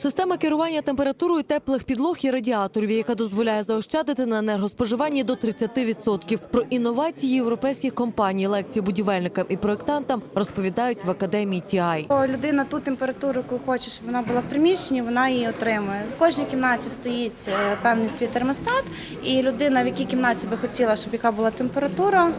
Система керування температурою теплих підлог і радіаторів, яка дозволяє заощадити на енергоспоживанні до 30%. Про інновації європейських компаній, лекцію будівельникам і проєктантам розповідають в академії TI. Людина ту температуру, яку хоче, щоб вона була в приміщенні, вона її отримує. В кожній кімнаті стоїть е, певний свій термостат, і людина, в якій кімнаті би хотіла, щоб яка була температура,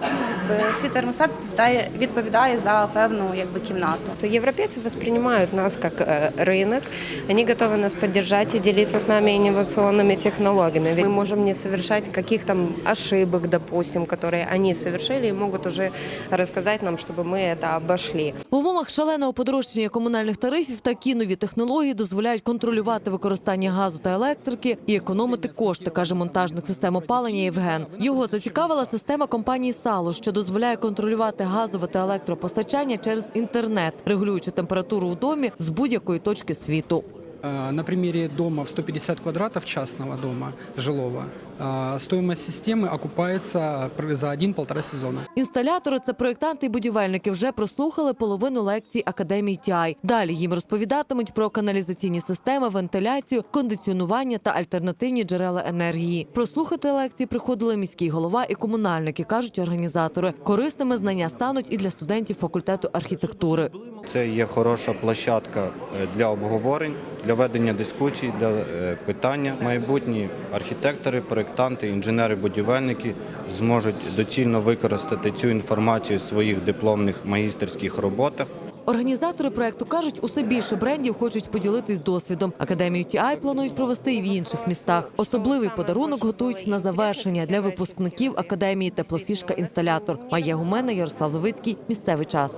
якби свій термостат відповідає, відповідає за певну якби кімнату. То европейцы воспринимают нас как э, рынок, они готовы нас поддержать и делиться с нами инновационными технологиями. Ведь Мы можем не совершать каких там ошибок, допустим, которые они совершили, и могут уже рассказать нам, чтобы мы это обошли. В умовах шаленого подорожчання комунальних тарифів такі нові технології дозволяють контролювати використання газу та електрики і економити кошти, каже монтажник систем опалення Євген. Його зацікавила система компанії Сало, що дозволяє контролювати газове та електропостачання через інтернет, регулюючи температуру в домі з будь-якої точки світу. Э, На примере дома в 150 квадратов частного дома жилого э, стоимость системы окупается пр- за один-полтора сезона. Інсталятори це проєктанти і будівельники вже прослухали половину лекцій академії TI. Далі їм розповідатимуть про каналізаційні системи, вентиляцію, кондиціонування та альтернативні джерела енергії. Прослухати лекції приходили міський голова і комунальники, кажуть організатори. Корисними знання стануть і для студентів факультету архітектури. Це є хороша площадка е, для обговорень, для ведення дискусій, для е, питання. Майбутні архітектори, проєктанти, інженери-будівельники зможуть доцільно використати цю інформацію в своїх дипломних магістерських роботах. Організатори проекту кажуть, усе більше брендів хочуть поділитись досвідом. Академію TI планують провести і в інших містах. Особливий подарунок готують на завершення для випускників академії Теплофішка інсталятор. Має гумена Ярослав Левицький. Місцевий час.